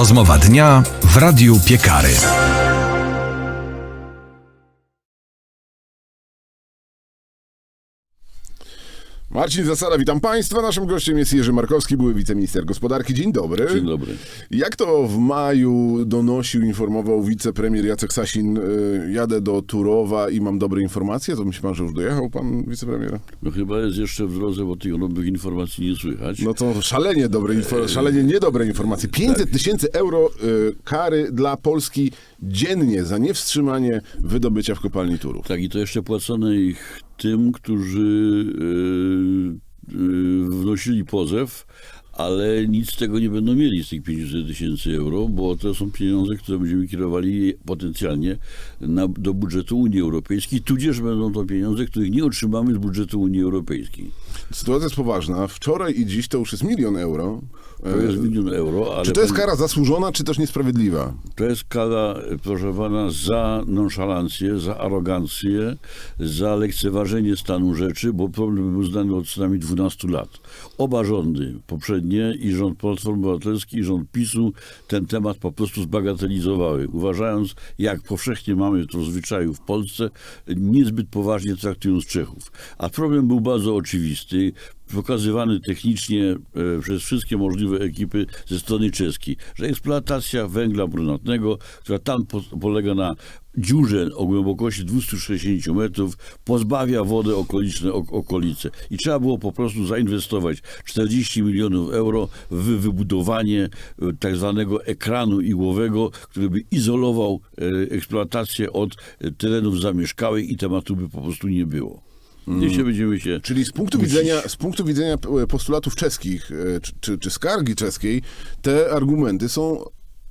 Rozmowa dnia w Radiu Piekary. Marcin Zasada, witam Państwa. Naszym gościem jest Jerzy Markowski, były wiceminister gospodarki. Dzień dobry. Dzień dobry. Jak to w maju donosił, informował wicepremier Jacek Sasin, y, jadę do Turowa i mam dobre informacje, to myśli pan, że już dojechał pan wicepremier? No chyba jest jeszcze w drodze, bo tych nowych informacji nie słychać. No to szalenie dobre, info- szalenie niedobre informacje. 500 tysięcy euro y, kary dla Polski dziennie za niewstrzymanie wydobycia w kopalni Turów. Tak, i to jeszcze płacone ich tym, którzy yy, yy, wnosili pozew, ale nic z tego nie będą mieli z tych 500 tysięcy euro, bo to są pieniądze, które będziemy kierowali potencjalnie na, do budżetu Unii Europejskiej, tudzież będą to pieniądze, których nie otrzymamy z budżetu Unii Europejskiej. Sytuacja jest poważna. Wczoraj i dziś to już jest milion euro. To jest E, milion euro, ale Czy to jest kara zasłużona, czy też niesprawiedliwa? To jest kara, proszę pana, za nonszalancję, za arogancję, za lekceważenie stanu rzeczy, bo problem był znany od co najmniej 12 lat. Oba rządy, poprzednie i rząd Platformy Obywatelskiej i rząd PiSu ten temat po prostu zbagatelizowały, uważając, jak powszechnie mamy to zwyczaju w Polsce, niezbyt poważnie traktując Czechów. A problem był bardzo oczywisty pokazywany technicznie e, przez wszystkie możliwe ekipy ze strony czeskiej, że eksploatacja węgla brunatnego, która tam po, polega na dziurze o głębokości 260 metrów, pozbawia wodę okoliczne ok, okolice. I trzeba było po prostu zainwestować 40 milionów euro w wybudowanie e, tak zwanego ekranu igłowego, który by izolował e, eksploatację od terenów zamieszkałych i tematu by po prostu nie było. Jeśli będziemy się Czyli z punktu widzenia, z punktu widzenia e, postulatów czeskich, e, czy, czy, czy skargi czeskiej, te argumenty są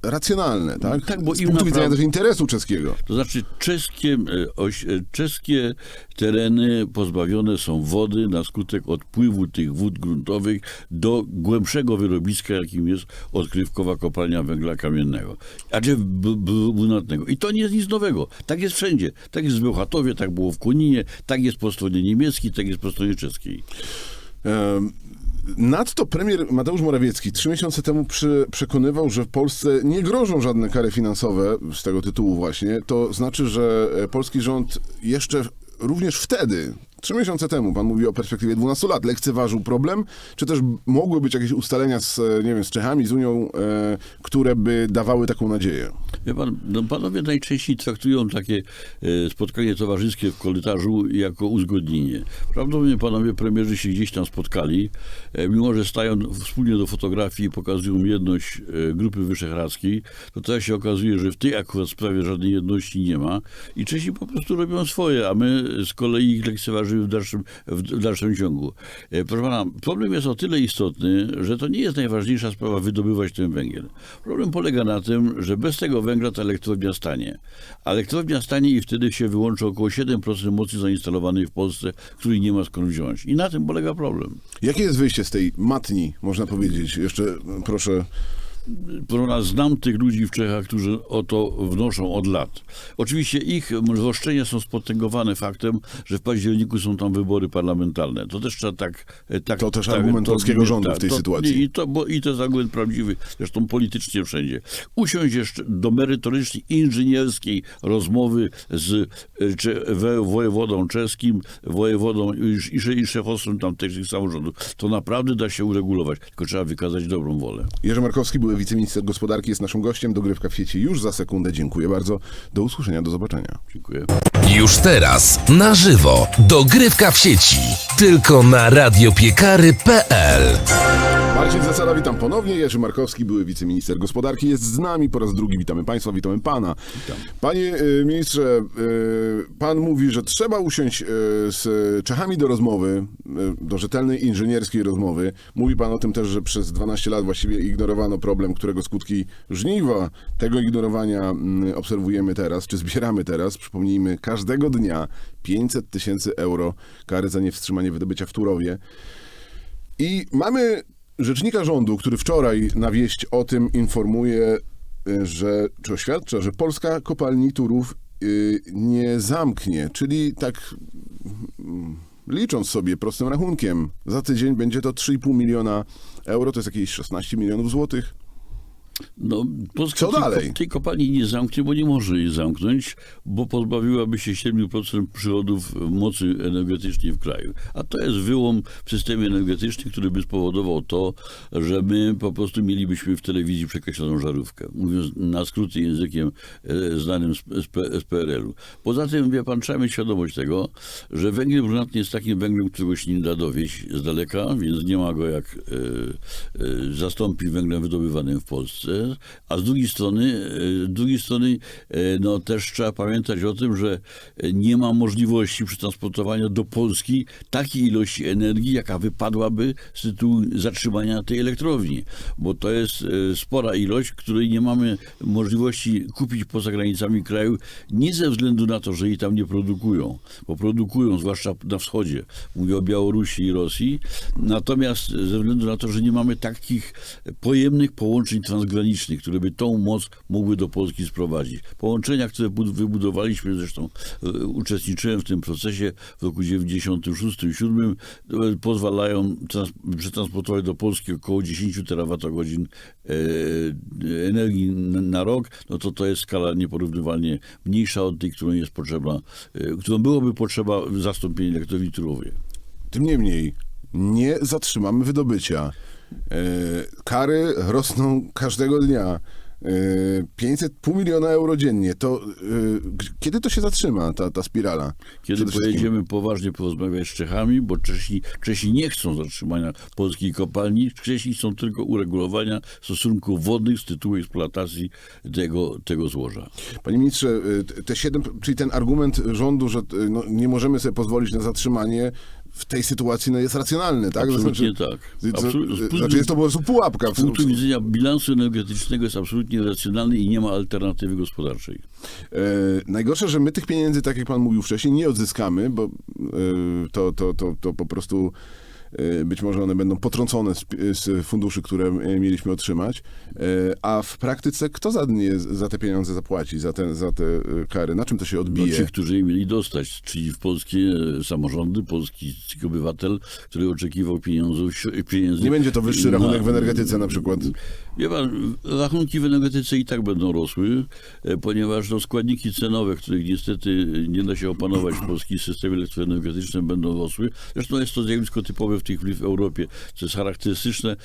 racjonalne, tak? Tak, bo z im punktu widzenia naprawdę- też interesu czeskiego. To znaczy czeskie, e, oś, e, czeskie tereny pozbawione są wody na skutek odpływu tych wód gruntowych do głębszego wyrobiska, jakim jest odkrywkowa kopalnia węgla kamiennego, a czy brunatnego. I to nie jest nic nowego. Tak jest wszędzie. Tak jest w Bełchatowie, tak było w Koninie, tak jest po stronie niemieckiej, tak jest po stronie czeskiej. Em, Nadto premier Mateusz Morawiecki trzy miesiące temu przy, przekonywał, że w Polsce nie grożą żadne kary finansowe z tego tytułu właśnie. To znaczy, że e, polski rząd jeszcze również wtedy, trzy miesiące temu, pan mówi o perspektywie 12 lat, lekceważył problem, czy też mogły być jakieś ustalenia z, e, nie wiem, z Czechami, z Unią, e, które by dawały taką nadzieję? Wie pan, no panowie najczęściej traktują takie e, spotkanie towarzyskie w korytarzu jako uzgodnienie. Prawdopodobnie panowie premierzy się gdzieś tam spotkali, e, mimo że stają wspólnie do fotografii i pokazują jedność e, Grupy Wyszehradzkiej, to teraz się okazuje, że w tej akurat sprawie żadnej jedności nie ma i Czesi po prostu robią swoje, a my z kolei ich lekceważymy w dalszym, w dalszym ciągu. E, Proszę pana, problem jest o tyle istotny, że to nie jest najważniejsza sprawa wydobywać ten węgiel. Problem polega na tym, że bez tego węgla ta elektrownia stanie. A elektrownia stanie i wtedy się wyłączy około 7% mocy zainstalowanej w Polsce, której nie ma skąd wziąć. I na tym polega problem. Jakie jest wyjście z tej matni, można powiedzieć? Jeszcze proszę Pana, znam tych ludzi w Czechach, którzy o to wnoszą od lat. Oczywiście ich roszczenia są spotęgowane faktem, że w październiku są tam wybory parlamentarne. To też trzeba tak... tak To też argument polskiego rządu w tej to, sytuacji. I to, bo, I to jest argument prawdziwy, zresztą politycznie wszędzie. Usiąść jeszcze do merytorycznej, inżynierskiej rozmowy z czy, we, wojewodą czeskim, wojewodą i, i, szefostwem tamtejszych samorządów. To naprawdę da się uregulować, tylko trzeba wykazać dobrą wolę. Jerzy Markowski, były wiceminister gospodarki, jest naszym gościem. Dogrywka w sieci już za sekundę. Dziękuję bardzo. Do usłyszenia, do zobaczenia. Dziękuję. Już teraz na żywo dogrywka w sieci. Tylko na radiopiekary.pl Marcin Zasada, witam ponownie. Jerzy Markowski, były wiceminister gospodarki, jest z nami po raz drugi. Witamy Państwa, witamy Pana. Panie y, ministrze, y, Pan mówi, że trzeba usiąść y, z Czechami do rozmowy, y, do rzetelnej inżynierskiej rozmowy. Mówi Pan o tym też, że przez 12 lat właściwie ignorowano problem, którego skutki żniwa tego ignorowania mm, obserwujemy teraz, czy zbieramy teraz. Przypomnijmy, każdego dnia 500 tysięcy euro kary za niewstrzymanie wydobycia w Turowie. I mamy rzecznika rządu, który wczoraj na wieść o tym informuje, y, że, czy oświadcza, że Polska kopalni Turów y, nie zamknie, czyli tak mm, licząc sobie prostym rachunkiem, za tydzień będzie to 3,5 miliona euro, to jest jakieś 16 milionów złotych. No, Polska Co tej, dalej? tej kopalni nie zamknie, bo nie może jej zamknąć, bo pozbawiłaby się 7% przychodów mocy energetycznej w kraju. A to jest wyłom w systemie energetycznym, który by spowodował to, że my po prostu mielibyśmy w telewizji przekreśloną żarówkę. Mówiąc na skróty językiem e, znanym z PRL-u. Poza tym, wie pan, trzeba mieć świadomość tego, że węgiel brunatny jest takim węglem, którego się nie da dowieść z daleka, więc nie ma go jak e, e, zastąpić węglem wydobywanym w Polsce. A z drugiej strony, e, z drugiej strony e, no, też trzeba pamiętać o tym, że nie ma możliwości przetransportowania do Polski takiej ilości energii, jaka wypadłaby z tytułu zatrzymania tej elektrowni. Bo to jest e, spora ilość, której nie mamy możliwości kupić poza granicami kraju, nie ze względu na to, że jej tam nie produkują, bo produkują, zwłaszcza na wschodzie. Mówię o Białorusi i Rosji. Natomiast ze względu na to, że nie mamy takich pojemnych połączeń transgranicznych, które by tą moc mogły do Polski sprowadzić. Połączenia, które bud- wybudowaliśmy, zresztą e, uczestniczyłem w tym procesie w roku 96 i 7, e, pozwalają trans- przetransportować do Polski około 10 terawatogodzin e, energii na, rok, no to to jest skala nieporównywalnie mniejsza od tej, którą jest potrzeba, e, którą byłoby potrzeba zastąpienia elektrowni Turowie. Tym niemniej, nie zatrzymamy wydobycia. E, kary rosną każdego dnia. E, 500, pół miliona euro dziennie. To e, kiedy to się zatrzyma, ta, ta spirala? Kiedy pojedziemy poważnie porozmawiać z Czechami, bo Czesi, Czesi nie chcą zatrzymania polskiej kopalni, Czesi chcą tylko uregulowania stosunków wodnych z tytułu eksploatacji tego, tego złoża. Panie ministrze, te 7, czyli ten argument rządu, że no, nie możemy sobie pozwolić na zatrzymanie w tej sytuacji no, jest racjonalny, tak? Absolutnie To tak. to- Absolu- z punktu- znaczy jest to po prostu pułapka. Z punktu widzenia bilansu energetycznego jest absolutnie racjonalny i nie ma alternatywy gospodarczej. E, najgorsze, że my tych pieniędzy, tak jak pan mówił wcześniej, nie odzyskamy, bo e, to, to, to, to po prostu być może one będą potrącone z, z funduszy, które e, mieliśmy otrzymać. E, a w praktyce kto za, nie, za te pieniądze zapłaci, za te, za te e, kary? Na czym to się No, odbije? ci, którzy je mieli dostać, czyli w polskie e, samorządy, polski obywatel, który oczekiwał pieniądzów, pieniędzy. Nie będzie to wyższy na- rachunek w energetyce na przykład. Wie pan, rachunki w energetyce i tak będą rosły, e, ponieważ no, składniki cenowe, których niestety nie da się opanować w polskim systemie elektroenergetycznym, będą rosły. Zresztą jest to zjawisko typowe w tej chwili w Europie, co jest charakterystyczne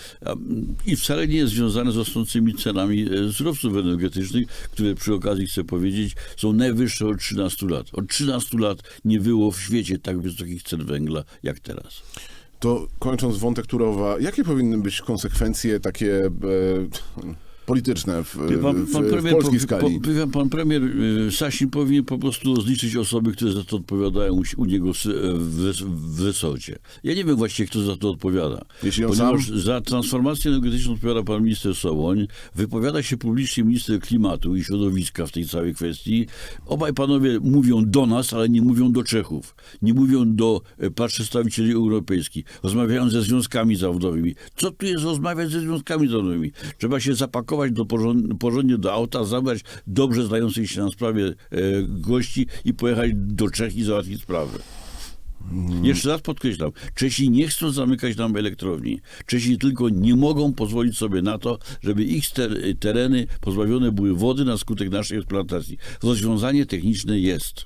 i wcale nie jest związane z rosnącymi cenami e, surowców energetycznych, które przy okazji chcę powiedzieć są najwyższe od 13 lat. Od 13 lat nie było w świecie tak wysokich cen węgla jak teraz. To kończąc wątek Turowa, jakie powinny być konsekwencje takie e, polityczne w, Pan, w, pan w premier, polskiej po- skali? Po, pan, premier y, Sasin powinien po prostu rozliczyć osoby, które za to odpowiadają u, niego w, w resorcie. Ja nie wiem właściwie, kto za to odpowiada. Jeśli on Ponieważ sam? za transformację energetyczną odpowiada pan minister Soboń, wypowiada się publicznie minister klimatu i środowiska w tej całej kwestii. Obaj panowie mówią do nas, ale nie mówią do Czechów. Nie mówią do e, przedstawicieli europejskich. Rozmawiają ze związkami zawodowymi. Co tu jest rozmawiać ze związkami zawodowymi? Trzeba się zapakować do porząd- porządnie do auta, zabrać dobrze znających się na sprawie e, gości i pojechać do Czech i załatwić sprawę. Jeszcze raz podkreślam, Czesi nie chcą zamykać nam elektrowni. Czesi tylko nie mogą pozwolić sobie na to, żeby ich ter- tereny pozbawione były wody na skutek naszej eksploatacji. Rozwiązanie techniczne jest.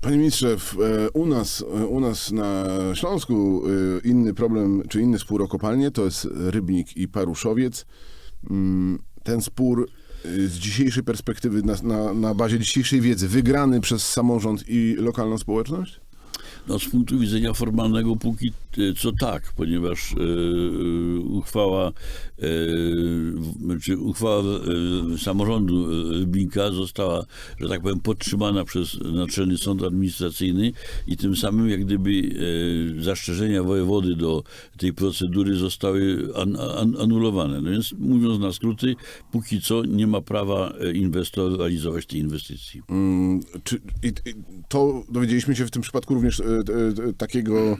Panie ministrze, w, e, u, nas, e, u nas na Śląsku inny problem, czy inny spór o kopalnię to jest Rybnik i Paruszowiec. Mm, Ten spór e, z dzisiejszej perspektywy, na, na, na bazie dzisiejszej wiedzy, wygrany przez samorząd i lokalną społeczność? No, z punktu widzenia formalnego póki e, co tak, ponieważ e, e, uchwała, e, czy uchwała e, samorządu Rybnika została, że tak powiem, podtrzymana przez Naczelny Sąd Administracyjny i tym samym jak gdyby e, zastrzeżenia wojewody do tej procedury zostały an, an, anulowane. No więc mówiąc na skróty, póki co nie ma prawa inwestor realizować tej inwestycji. Mm, Czy, i, i to dowiedzieliśmy się w tym przypadku również takiego e,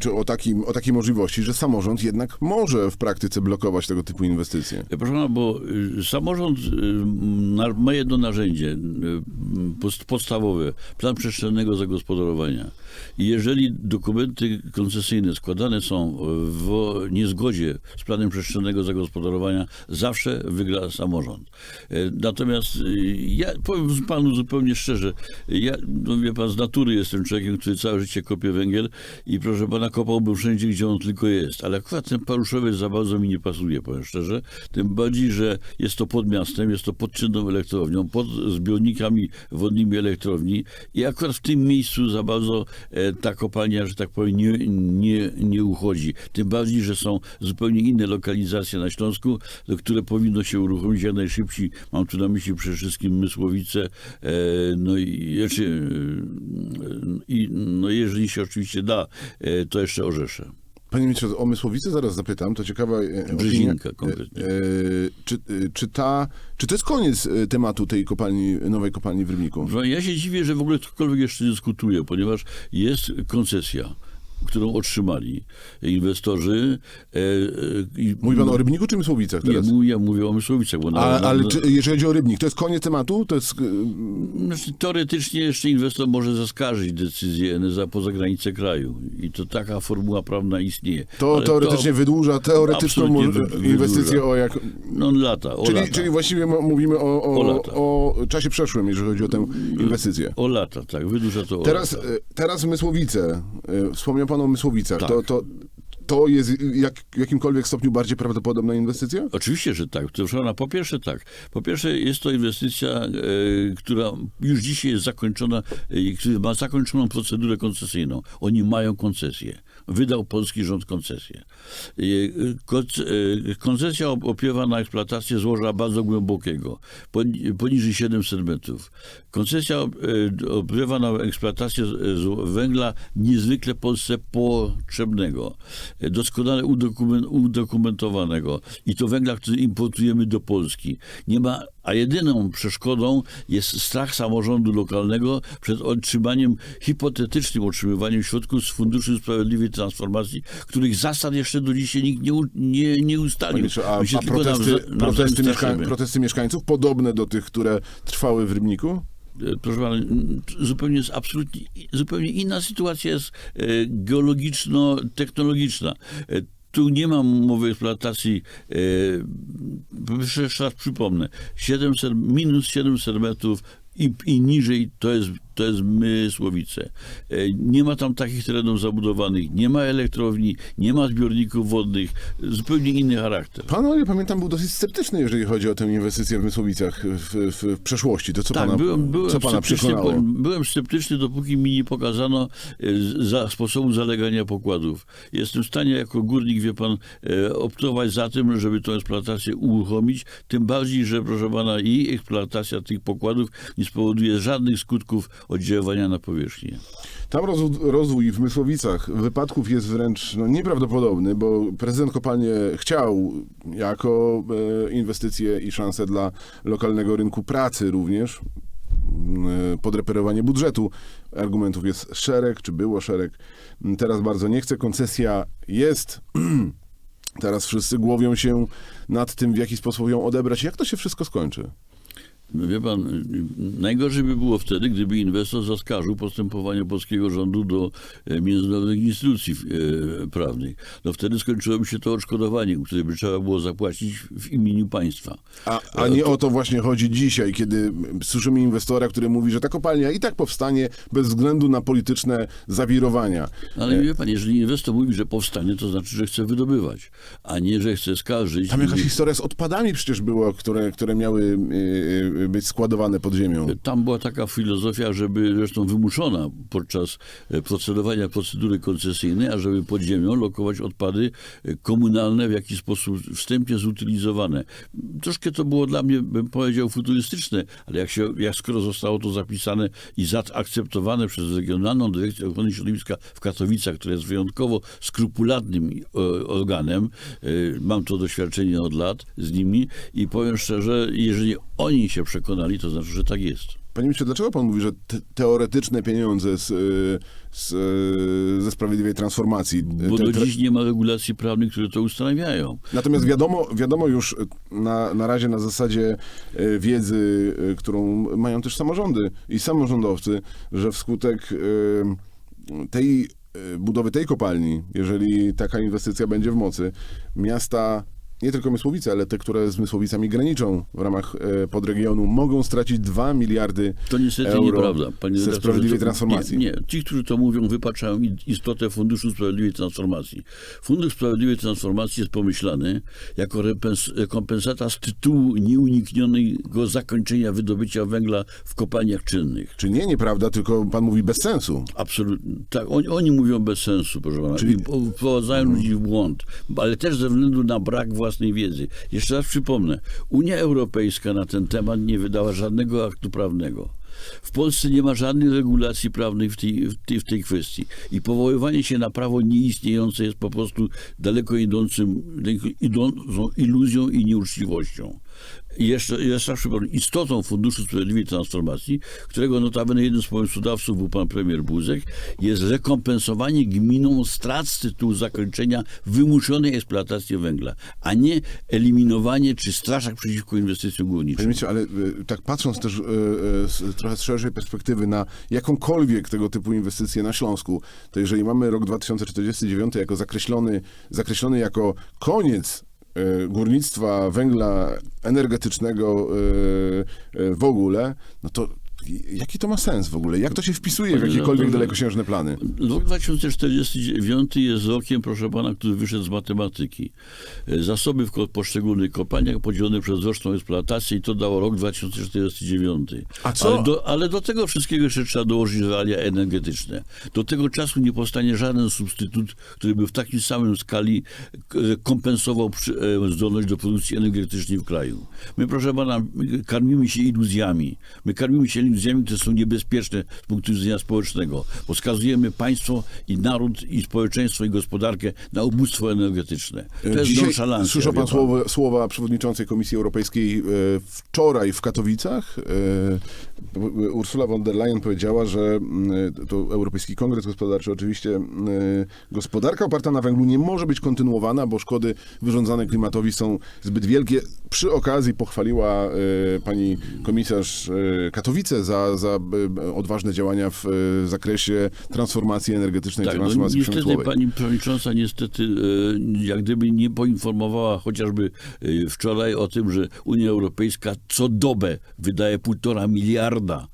czy o, takim, o takiej możliwości, że samorząd jednak może w praktyce blokować tego typu inwestycje. Proszę pana, bo y, samorząd y, ma jedno narzędzie y, podstawowe, plan przestrzennego zagospodarowania. I jeżeli dokumenty koncesyjne składane są w niezgodzie z planem przestrzennego zagospodarowania, zawsze wygra samorząd. E, Natomiast ja powiem panu zupełnie szczerze, ja, no wie pan, z natury jestem człowiekiem, który całe życie kopie węgiel i proszę pana, kopałbym wszędzie, gdzie on tylko jest. Ale akurat ten paruszowiec za bardzo mi nie pasuje, powiem szczerze. Tym bardziej, że jest to pod miastem, jest to pod czynną elektrownią, pod zbiornikami wodnymi elektrowni i akurat w tym miejscu za bardzo e, ta kopalnia, że tak powiem, nie, nie, nie uchodzi. Tym bardziej, że są zupełnie inne lokalizacje na Śląsku, do które powinno się uruchomić jak najszybciej. Mam tu na myśli przede wszystkim Mysłowice, e, no i, znaczy, e, i no jeżeli się oczywiście da, to jeszcze Orzesze. Panie ministrze, o Mysłowicy zaraz zapytam, to ciekawa e. Brzezinka konkretnie. E, e, czy, e, czy, ta, czy to jest koniec e, tematu tej kopalni, nowej kopalni w Rybniku? Ja się dziwię, że w ogóle ktokolwiek jeszcze dyskutuje, ponieważ jest koncesja, którą otrzymali inwestorzy. E, e, Mówi pan o Rybniku czy Mysłowicach Nie, teraz? mówię, ja mówię o Mysłowicach, bo na, Ale, na, ale na, czy, jeżeli chodzi o Rybnik, to jest koniec tematu? To jest... e, Znaczy, teoretycznie jeszcze inwestor może zaskarżyć decyzję NSA poza granicę kraju. I to taka formuła prawna istnieje. To Ale teoretycznie wydłuża teoretyczną inwestycję o jak... No lata, o Czyli, lata. czyli właściwie mówimy o, O o, o czasie przeszłym, jeżeli chodzi o tę inwestycję. O lata, tak, wydłuża to o Teraz, lata. e, teraz Mysłowice. E, Wspomniał pan o Mysłowicach. Tak. To, to, to jest jak, w jakimkolwiek stopniu bardziej prawdopodobna inwestycja? Oczywiście, że tak. Proszę po pierwsze tak. Po pierwsze jest to inwestycja, e, która już dzisiaj jest zakończona, e, ma zakończoną procedurę koncesyjną. Oni mają koncesję. Wydał polski rząd koncesję. Konc- e, Koncesja op- opiewa na eksploatację złoża bardzo głębokiego, poni- poniżej 700 metrów. Koncesja e, opiewa na eksploatację węgla niezwykle Polsce potrzebnego, doskonale udokumen- udokumentowanego i to węgla, który importujemy do Polski. Nie ma, a jedyną przeszkodą jest strach samorządu lokalnego przed otrzymaniem, hipotetycznym otrzymywaniem środków z Funduszu Sprawiedliwej Transformacji, których zasad jeszcze do dzisiaj nikt nie, nie, nie ustalił. A, a protesty, nawzajem protesty, mieszka- protesty mieszkańców podobne do tych, które trwały w Rybniku? E, Proszę pana, zupełnie jest absolutnie, zupełnie inna sytuacja jest e, geologiczno-technologiczna. E, Tu nie ma mowy o eksploatacji, e, jeszcze raz przypomnę, 700, minus 700 metrów i, i niżej to jest, to jest Mysłowice. E, Nie ma tam takich terenów zabudowanych, nie ma elektrowni, nie ma zbiorników wodnych, zupełnie inny charakter. Pan, ja pamiętam, był dosyć sceptyczny, jeżeli chodzi o tę inwestycję w Mysłowicach w, w, przeszłości. To co Tak, pana, byłem, byłem, co pana sceptyczny, przekonało? byłem sceptyczny, dopóki mi nie pokazano e, za sposobu zalegania pokładów. Jestem w stanie jako górnik, wie pan, e, optować za tym, żeby tę eksploatację uruchomić, tym bardziej, że proszę pana, i eksploatacja tych pokładów nie spowoduje żadnych skutków oddziaływania na powierzchnię. Tam rozwój, w Mysłowicach wypadków jest wręcz no, nieprawdopodobny, bo prezydent kopalnie chciał jako e, inwestycje i szanse dla lokalnego rynku pracy również e, podreperowanie budżetu. Argumentów jest szereg, czy było szereg. Teraz bardzo nie chce. Koncesja jest. Teraz wszyscy głowią się nad tym, w jaki sposób ją odebrać. Jak to się wszystko skończy? Wie pan, najgorzej by było wtedy, gdyby inwestor zaskarżył postępowanie polskiego rządu do e, międzynarodowych instytucji e, prawnych. No wtedy skończyłoby się to odszkodowanie, które by trzeba było zapłacić w imieniu państwa. A, a nie o to właśnie chodzi dzisiaj, kiedy słyszymy inwestora, który mówi, że ta kopalnia i tak powstanie bez względu na polityczne zawirowania. Ale wie pan, jeżeli inwestor mówi, że powstanie, to znaczy, że chce wydobywać, a nie, że chce skarżyć. Tam jakaś I- historia z odpadami przecież była, które, które miały y, y, być składowane pod ziemią. Tam była taka filozofia, żeby zresztą wymuszona podczas e, procedowania procedury koncesyjnej, ażeby pod ziemią lokować odpady e, komunalne w jakiś sposób wstępnie zutylizowane. Troszkę to było dla mnie, bym powiedział, futurystyczne, ale jak, się, jak skoro zostało to zapisane i zaakceptowane przez Regionalną Dyrekcję Ochrony Środowiska w Katowicach, która jest wyjątkowo skrupulatnym e, organem, mam to doświadczenie od lat z nimi i powiem szczerze, jeżeli oni się przekonali, to znaczy, że tak jest. Panie ministrze, dlaczego pan mówi, że te, teoretyczne pieniądze z, z, ze sprawiedliwej transformacji... Bo do dziś nie ma regulacji prawnych, które to ustanawiają. Natomiast wiadomo, wiadomo już na, na razie na zasadzie e, wiedzy, e, którą mają też samorządy i samorządowcy, że wskutek e, tej budowy tej kopalni, jeżeli taka inwestycja będzie w mocy, miasta nie tylko Mysłowice, ale te, które z Mysłowicami graniczą w ramach e, podregionu, mogą stracić 2 miliardy To niestety euro nieprawda. Panie ze sprawiedliwej transformacji. Nie, nie, ci, którzy to mówią, wypaczają istotę Funduszu Sprawiedliwej Transformacji. Fundusz Sprawiedliwej Transformacji jest pomyślany jako repens- kompensata z tytułu nieuniknionego zakończenia wydobycia węgla w kopalniach czynnych. Czy nie, nieprawda, tylko pan mówi bez sensu. Absolutnie. Tak, oni, oni mówią bez sensu, proszę pana. Czyli- I wprowadzają ludzi w błąd, ale też ze względu na brak własnej wiedzy. Jeszcze raz przypomnę, Unia Europejska na ten temat nie wydała żadnego aktu prawnego. W Polsce nie ma żadnej regulacji prawnej w tej, w tej, w tej kwestii. I powoływanie się na prawo nieistniejące jest po prostu daleko idącym, idącą iluzją i nieuczciwością. I jeszcze, jeszcze przypomnę, istotą Funduszu Sprawiedliwej Transformacji, którego notabene jeden z pomysłodawców był pan premier Buzek, jest rekompensowanie gminom strat z tytułu zakończenia wymuszonej eksploatacji węgla, a nie eliminowanie czy straszak przeciwko inwestycjom Panie górniczym. ministrze, ale y, tak patrząc też y, y, z trochę z szerszej perspektywy na jakąkolwiek tego typu inwestycje na Śląsku, to jeżeli mamy rok 2049 jako zakreślony, zakreślony jako koniec górnictwa węgla energetycznego y, y, w ogóle, no to jaki to ma sens w ogóle? Jak to się wpisuje w jakiekolwiek dalekosiężne plany? Rok 2049 jest rokiem, proszę pana, który wyszedł z matematyki. E, Zasoby w poszczególnych kopalniach podzielone przez roczną eksploatację i to dało rok 2049. A co- Ale do, ale do tego wszystkiego jeszcze trzeba dołożyć realia energetyczne. Do tego czasu nie powstanie żaden substytut, który by w takim samym skali k- kompensował e, zdolność do produkcji energetycznej w kraju. My, proszę pana, my karmimy się iluzjami. My karmimy się iluzjami, które są niebezpieczne z punktu widzenia społecznego, bo skazujemy państwo i naród, i społeczeństwo, i gospodarkę na ubóstwo energetyczne. To jest Dzisiaj. Słyszał wie pan słowa, słowa przewodniczącej Komisji Europejskiej e, wczoraj w Katowicach. E, Ursula von der Leyen powiedziała, że mm, to Europejski Kongres Gospodarczy oczywiście gospodarka oparta na węglu nie może być kontynuowana, bo szkody wyrządzane klimatowi są zbyt wielkie. Przy okazji pochwaliła e, pani komisarz e, Katowice za, za e, odważne działania w e, zakresie transformacji energetycznej, Tak, no transformacji niestety przemysłowej. pani przewodnicząca niestety e, jak gdyby nie poinformowała chociażby wczoraj o tym, że Unia Europejska co dobę wydaje półtora miliarda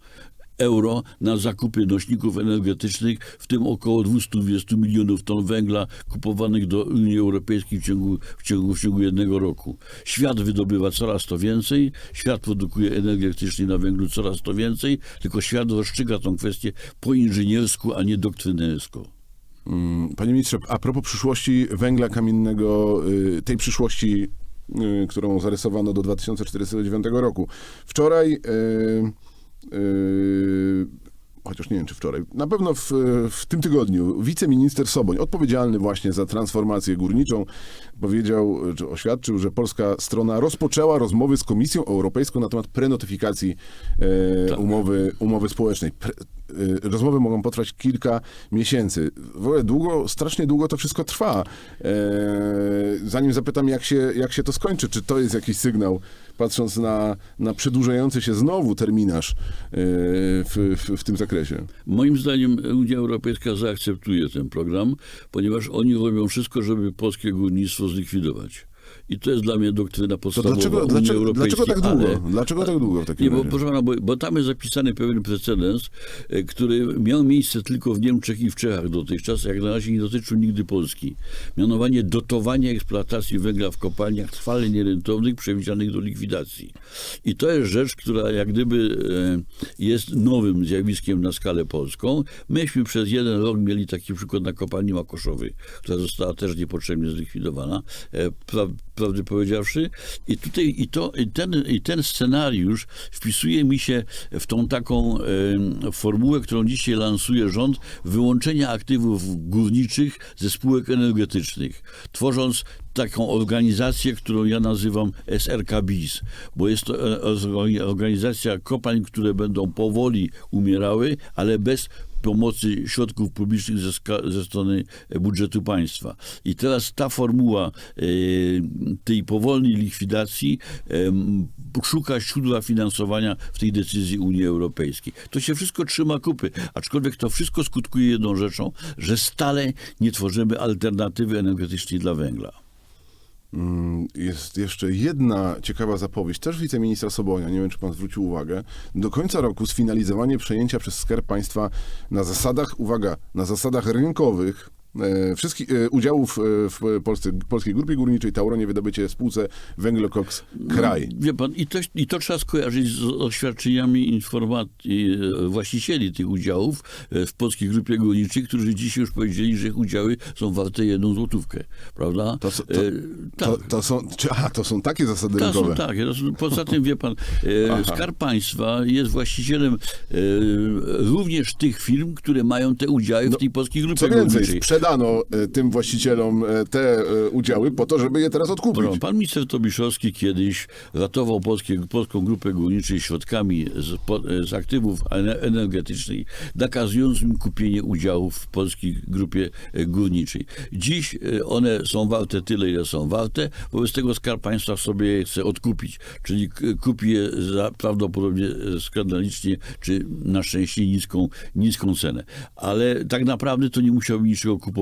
euro na zakupy nośników energetycznych, w tym około 220 milionów ton węgla kupowanych do Unii Europejskiej w ciągu, w ciągu, w ciągu jednego roku. Świat wydobywa coraz to więcej, świat produkuje energię elektryczną na węglu coraz to więcej, tylko świat rozstrzyga tą kwestię po inżyniersku, a nie doktrynersko. Mm, Panie ministrze, a propos przyszłości węgla kamiennego, y, tej przyszłości, y, którą zarysowano do 2049 roku. Wczoraj, y, chociaż nie wiem czy wczoraj, na pewno w, w tym tygodniu wiceminister Soboń, odpowiedzialny właśnie za transformację górniczą, powiedział, czy oświadczył, że polska strona rozpoczęła rozmowy z Komisją Europejską na temat prenotyfikacji e, Tak. umowy, umowy społecznej. Pre, rozmowy mogą potrwać kilka miesięcy. W ogóle długo, strasznie długo to wszystko trwa. E, zanim zapytam, jak się, jak się to skończy, czy to jest jakiś sygnał, patrząc na, na przedłużający się znowu terminarz e, w, w, w tym zakresie. Moim zdaniem Unia Europejska zaakceptuje ten program, ponieważ oni robią wszystko, żeby polskie górnictwo zlikwidować. I to jest dla mnie doktryna podstawowa dlaczego, Unii dlaczego, Europejskiej. dlaczego tak długo? Ale- Dlaczego tak długo w takim nie, bo, proszę pana, bo, bo tam jest zapisany pewien precedens, e, który miał miejsce tylko w Niemczech i w Czechach dotychczas, jak na razie nie dotyczył nigdy Polski. Mianowanie dotowanie eksploatacji węgla w kopalniach trwale nierentownych, przewidzianych do likwidacji. I to jest rzecz, która jak gdyby e, jest nowym zjawiskiem na skalę polską. Myśmy przez jeden rok mieli taki przykład na kopalni Makoszowej, która została też niepotrzebnie zlikwidowana. E, pra, prawdę powiedziawszy. I tutaj i, to, i, ten, i ten scenariusz wpisuje mi się w tą taką e, formułę, którą dzisiaj lansuje rząd, wyłączenia aktywów górniczych ze spółek energetycznych, tworząc taką organizację, którą ja nazywam SRK BIS, bo jest to e, orga- organizacja kopalń, które będą powoli umierały, ale bez pomocy środków publicznych ze, ze strony budżetu państwa. I teraz ta formuła e, tej powolnej likwidacji em, szuka źródła finansowania w tej decyzji Unii Europejskiej. To się wszystko trzyma kupy, aczkolwiek to wszystko skutkuje jedną rzeczą, że stale nie tworzymy alternatywy energetycznej dla węgla. Mm, Jest jeszcze jedna ciekawa zapowiedź, też wiceministra Sobonia, nie wiem czy pan zwrócił uwagę. Do końca roku sfinalizowanie przejęcia przez Skarb Państwa na zasadach, uwaga, na zasadach rynkowych wszystkich e, udziałów e, w Polsce, Polskiej Grupie Górniczej Tauronie Wydobycie Spółce Węglokoks Kraj. Wie pan, i to, i to trzeba skojarzyć z oświadczeniami informacji e, właścicieli tych udziałów e, w Polskiej Grupie Górniczej, którzy dzisiaj już powiedzieli, że ich udziały są warte jedną złotówkę, prawda? To, to, E, to, tak. to, są, czy, aha, to są takie zasady To rynkowe. są takie. Poza tym, wie pan, e. Skarb Państwa jest właścicielem e, również tych firm, które mają te udziały w tej Polskiej Grupie Co więcej, Górniczej. Sprzedano e, tym właścicielom e, te e, udziały po to, żeby je teraz odkupić. Pan minister Tobiszowski kiedyś ratował polskie, polską grupę górniczą środkami z, z aktywów ene- energetycznych, nakazując im kupienie udziałów w polskiej grupie górniczej. Dziś one są warte tyle, ile są warte, wobec tego Skarb Państwa sobie je chce odkupić, czyli kupi je za prawdopodobnie skandalicznie, czy na szczęście niską, niską cenę. Ale tak naprawdę to nie musiałby niczego kupować,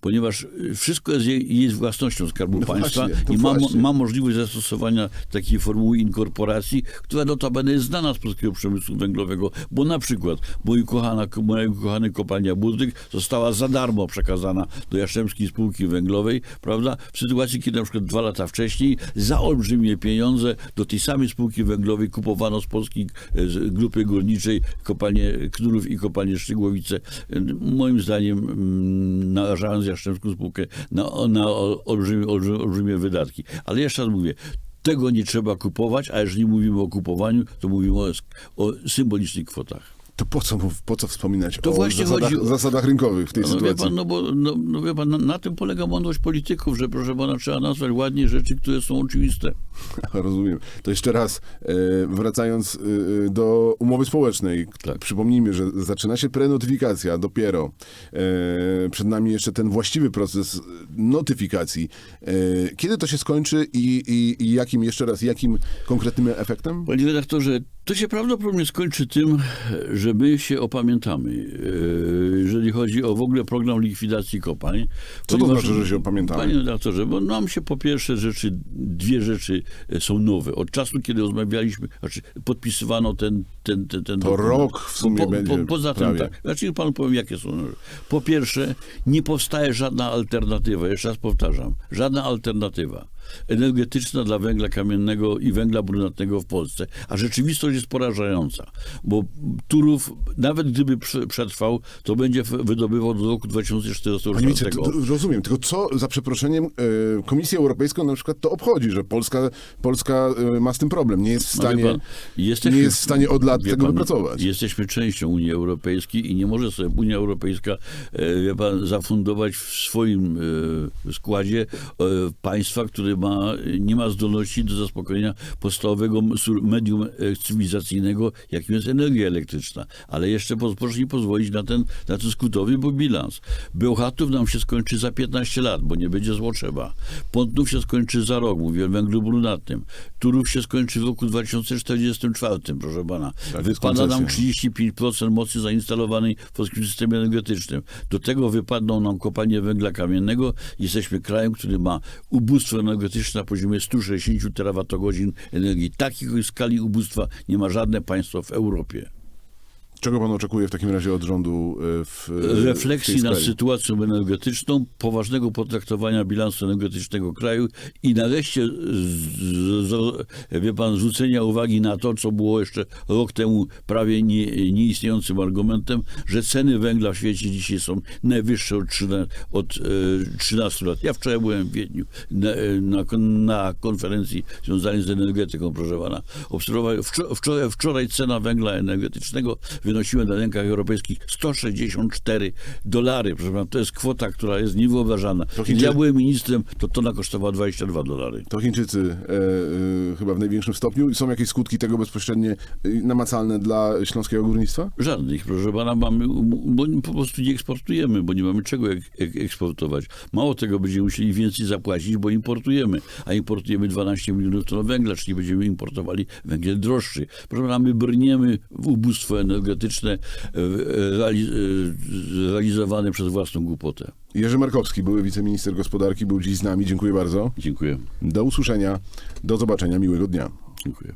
ponieważ e, wszystko jest, jej- jest własnością Skarbu No Państwa właśnie, i ma, ma możliwość zastosowania takiej formuły inkorporacji, która notabene jest znana z polskiego przemysłu węglowego, bo na przykład mój kochana, moja ukochana kopalnia Budryk została za darmo przekazana do Jastrzębskiej Spółki Węglowej, prawda? W sytuacji, kiedy na przykład dwa lata wcześniej za olbrzymie pieniądze do tej samej spółki węglowej kupowano z polskiej e, z grupy górniczej kopalnie Knurów i kopalnie Szczygłowice. E, Moim zdaniem mm, narażając Jastrzębską Spółkę na, na olbrzymie, olbrzymie, olbrzymie wydatki. Ale jeszcze raz mówię, tego nie trzeba kupować, a jeżeli mówimy o kupowaniu, to mówimy o, o symbolicznych kwotach. To po co, po co wspominać To o właśnie zasadach, chodzi o- zasadach rynkowych w tej No, wie sytuacji? pan, no bo no, no wie pan, na, na tym polega mądrość polityków, że proszę pana trzeba nazwać ładnie rzeczy, które są oczywiste. Rozumiem. To jeszcze raz, e, wracając e, e, do umowy społecznej, Tak. przypomnijmy, że zaczyna się prenotyfikacja dopiero. Przed nami jeszcze ten właściwy proces notyfikacji. Kiedy to się skończy i, i, i jakim, jeszcze raz, jakim konkretnym efektem? Panie redaktorze, to się prawdopodobnie skończy tym, że my się opamiętamy, jeżeli chodzi o w ogóle program likwidacji kopalń. Co to znaczy, że się opamiętamy? Panie redaktorze, bo nam się po pierwsze rzeczy, dwie rzeczy są nowe. Od czasu, kiedy rozmawialiśmy, znaczy podpisywano ten, ten, ten, ten To dokument. rok w sumie po, będzie Po, poza tym prawie. tak. Znaczy panu powiem, jakie są. Po pierwsze, nie powstaje żadna alternatywa. Jeszcze raz powtarzam. Żadna alternatywa energetyczna dla węgla kamiennego i węgla brunatnego w Polsce. A rzeczywistość jest porażająca, bo Turów, nawet gdyby prze- przetrwał, to będzie wydobywał do roku Panie 2044. ministrze, to, to rozumiem, tylko co za przeproszeniem e, Komisję Europejską na przykład to obchodzi, że Polska, Polska e, ma z tym problem, nie jest w stanie, pan, nie jest w stanie od lat wie tego pan, wypracować. Jesteśmy częścią Unii Europejskiej i nie może sobie Unia Europejska e, wie pan, zafundować w swoim e, składzie e, państwa, które ma, nie ma zdolności do zaspokojenia podstawowego medium cywilizacyjnego, jakim jest energia elektryczna. Ale jeszcze proszę mi pozwolić na ten, na ten skrótowy bo bilans. Bełchatów nam się skończy za 15 lat, bo nie będzie złotrzeba. Pątnów się skończy za rok, mówię o węglu brunatnym. Turów się skończy w roku 2044, proszę pana. Tak, Wypada nam koncesja. 35% mocy zainstalowanej w polskim systemie energetycznym. Do tego wypadną nam kopalnie węgla kamiennego. Jesteśmy krajem, który ma ubóstwo energetyczne na poziomie 160 terawatogodzin energii. Takiej skali ubóstwa nie ma żadne państwo w Europie. Czego pan oczekuje w takim razie od rządu e, w, w refleksji tej nad sytuacją energetyczną, poważnego potraktowania bilansu energetycznego kraju i nareszcie, z, z, wie pan, zwrócenia uwagi na to, co było jeszcze rok temu prawie nie, nieistniejącym argumentem, że ceny węgla w świecie dzisiaj są najwyższe od, 13, od e, 13 lat. Ja wczoraj byłem w Wiedniu na, na, na konferencji związanej z energetyką, proszę pana. Obserwowałem, wczor- wczoraj, wczoraj cena węgla energetycznego wynosiła na rynkach europejskich 164 dolary. Proszę pana, to jest kwota, która jest niewyobrażalna. Kiedy Chińczycy- ja byłem ministrem, to tona kosztowała 22 dolary. To Chińczycy e, e, chyba w największym stopniu. Są jakieś skutki tego bezpośrednie e, namacalne dla śląskiego górnictwa? Żadnych, proszę pana, mamy, bo po prostu nie eksportujemy, bo nie mamy czego ek, ek, eksportować. Mało tego, będziemy musieli więcej zapłacić, bo importujemy, a importujemy 12 milionów ton węgla, czyli będziemy importowali węgiel droższy. Proszę pana, my brniemy w ubóstwo energetyczne e, e, reali, e, realizowane przez własną głupotę. Jerzy Markowski, były wiceminister gospodarki, był dziś z nami. Dziękuję bardzo. Dziękuję. Do usłyszenia. Do zobaczenia. Miłego dnia. Dziękuję.